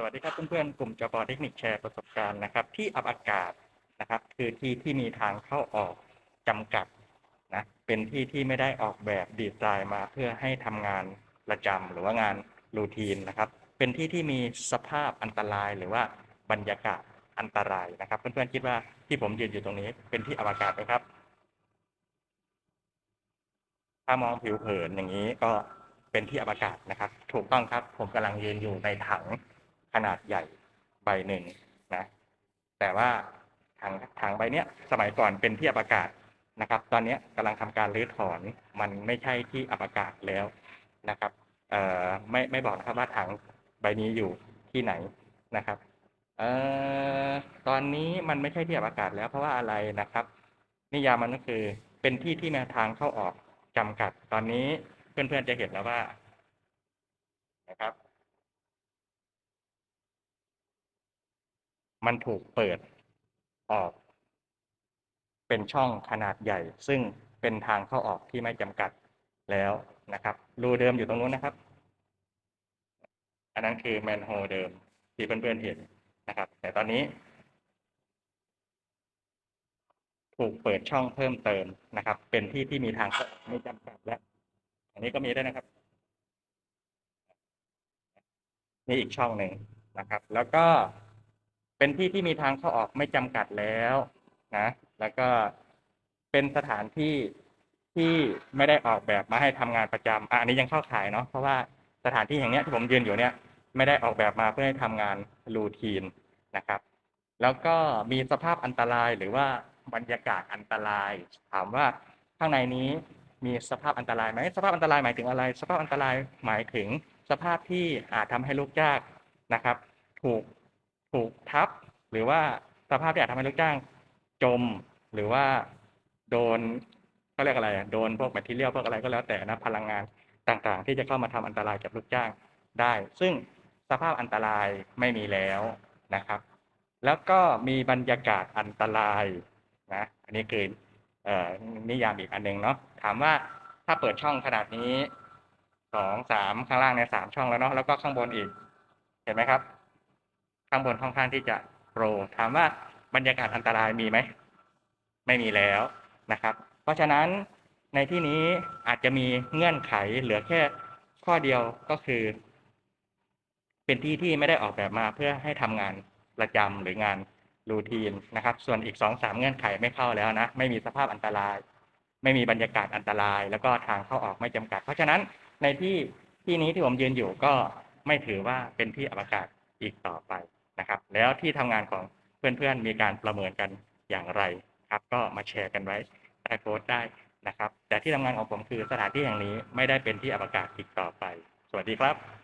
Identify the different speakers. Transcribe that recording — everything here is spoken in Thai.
Speaker 1: สวัสดีครับเพื่อนๆกลุ่มจปเทคนิคแชร์ประสบการณ์นะครับ ที่อับอากาศนะครับ คือที่ที่มีทางเข้าออกจำกัดนะเป็นที่ที่ไม่ได้ออกแบบดีไซน์มาเพื่อให้ทำงานประจำหรือว่างานรูทีนนะครับ เป็นที่ที่มีสภาพอันตรายหรือว่าบรรยากาศอันตรายนะครับ เพื่อนๆคิดว่าที่ผมยืนอยู่ตรงนี้ เป็นที่อับอากาศไหมครับ ถ้ามองผิวเผินอย่างนี้ก็เป็นที่อับอากาศนะครับ ถูกต้องครับ ผมกำลังยืนอยู่ในถัง นาดใหญ่ใบหนึ่งนะแต่ว่าถังถังใบเนี้ยสมัยก่อนเป็นที่อับอากาศนะครับ ตอนนี้ยกำลังทำการรื้อถอนมันไม่ใช่ที่อับอากาศแล้วนะครับเอ่อไม่ไม่บอกนะครับว่าถังใบนี้อยู่ที่ไหนนะครับเอ่อตอนนี้มันไม่ใช่ที่อับอากาศแล้วเพราะว่าอะไรนะครับ นิยามมันก็คือเป็นที่ที่มีทางเข้าออกจำกัด ตอนนี้เพื่อนๆจะเห็นแล้วว่านะครับ มันถูกเปิดออก เป็นช่องขนาดใหญ่ ซึ่งเป็นทางเข้าออกที่ไม่จำกัดแล้วนะครับ รูเดิมอยู่ตรงนู้นนะครับ อันนั้นคือแมนโฮเดิมที่เพื่อนๆเห็นนะครับ แต่ตอนนี้ ถูกเปิดช่องเพิ่มเติมนะครับ เป็นที่ที่มีทางเข้าไม่จำกัดแล้ว อันนี้ก็มีได้นะครับนี่อีกช่องหนึ่งนะครับ แล้วก็ เป็นที่ที่มีทางเข้าออกไม่จำกัดแล้วนะ แล้วก็เป็นสถานที่ที่ไม่ได้ออกแบบมาให้ทำงานประจำอะอันนี้ยังเข้าข่ายเนาะเพราะว่าสถานที่อย่างเนี้ยที่ผมยืนอยู่เนี่ย ไม่ได้ออกแบบมาเพื่อให้ทำงานรูทีนนะครับ แล้วก็มีสภาพอันตรายหรือว่าบรรยากาศอันตราย ถามว่าข้างในนี้มีสภาพอันตรายไหมสภาพอันตรายหมายถึงอะไร สภาพอันตรายหมายถึงสภาพที่อาจทำให้ลูกจ้างนะครับ ถูก ทับ หรือว่าสภาพที่อาจทำให้ลูกจ้างจม หรือว่าโดนก็เรียกอะไรโดนพวกแบคทีเรียพวกอะไรก็แล้วแต่นะพลังงานต่างๆ ที่จะเข้ามาทำอันตรายกับลูกจ้างได้ ซึ่งสภาพอันตรายไม่มีแล้วนะครับ แล้วก็มีบรรยากาศอันตรายนะอันนี้คือออนิยามอีกอันหนึ่งเนาะถามว่าถ้าเปิดช่องขนาดนี้สองสามข้างล่างในยสามช่องแล้วเนาะแล้วก็ข้างบนอีก เห็นไหมครับ ข้างบนค่อนข้างที่จะโปรถามว่าบรรยากาศอันตรายมีไหม ไม่มีแล้วนะครับ เพราะฉะนั้นในที่นี้อาจจะมีเงื่อนไขเหลือแค่ข้อเดียวก็คือ เป็นที่ที่ไม่ได้ออกแบบมาเพื่อให้ทำงานประจำหรืองานรูทีนนะครับ ส่วนอีกสองสามเงื่อนไขไม่เข้าแล้วนะ ไม่มีสภาพอันตราย ไม่มีบรรยากาศอันตราย แล้วก็ทางเข้าออกไม่จำกัด เพราะฉะนั้นในที่ที่นี้ที่ผมยืนอยู่ก็ไม่ถือว่าเป็นที่อับอากาศอีกต่อไป นะครับ แล้วที่ทำงานของเพื่อนๆ มีการประเมินกันอย่างไรครับ ก็มาแชร์กันไว้ใต้โพสต์ได้นะครับ แต่ที่ทำงานของผมคือสถานที่แห่งนี้ไม่ได้เป็นที่อับอากาศอีกต่อไป สวัสดีครับ